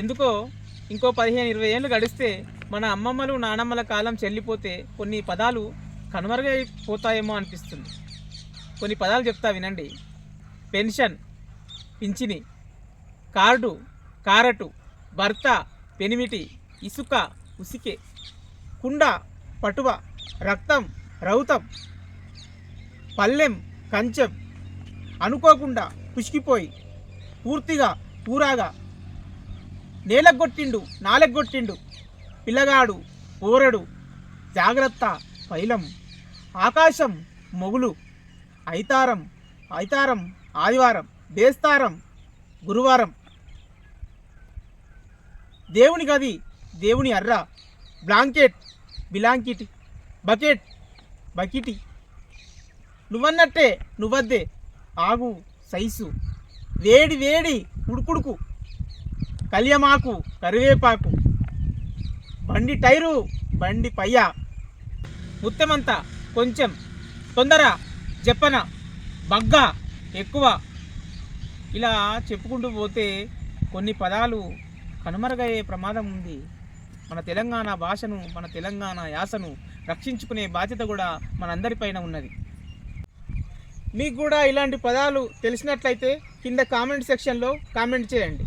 ఎందుకో ఇంకో పదిహేను ఇరవై ఏళ్ళు గడిస్తే మన అమ్మమ్మలు నానమ్మల కాలం చెల్లిపోతే కొన్ని పదాలు కనుమరుగైపోతాయేమో అనిపిస్తుంది. కొన్ని పదాలు చెప్తా వినండి. పెన్షన్ పింఛిని కార్డు కారటు భర్త పెనిమిటి ఇసుక ఉసికే కుండ పటువ రక్తం రౌతం పల్లెం కంచెం అనుకోకుండా పుష్కిపోయి పూర్తిగా పూరాగా నేలగొట్టిండు నాలెగ్గొట్టిండు పిల్లగాడు పోరడు జాగ్రత్త పైలం. ఆకాశం మొగులు. ఐతారం ఐతారం ఆదివారం దేస్తారం గురువారం. దేవుని గది దేవుని అర్ర. Blanket blanket. Bucket bucket. నువ్వన్నట్టే నువ్వద్దే. ఆగు సైసు వేడి వేడి ఉడుకుడుకు. కళ్యమాకు కరివేపాకు. బండి టైరు బండి పయ్య. ముత్తెమంతా కొంచెం. తొందర చెప్పన బగ్గ ఎక్కువ. ఇలా చెప్పుకుంటూ పోతే కొన్ని పదాలు కనుమరుగయ్యే ప్రమాదం ఉంది. మన తెలంగాణ భాషను మన తెలంగాణ యాసను రక్షించుకునే బాధ్యత కూడా మనందరిపైన ఉన్నది. మీకు కూడా ఇలాంటి పదాలు తెలిసినట్లయితే కింద కామెంట్ సెక్షన్లో కామెంట్ చేయండి.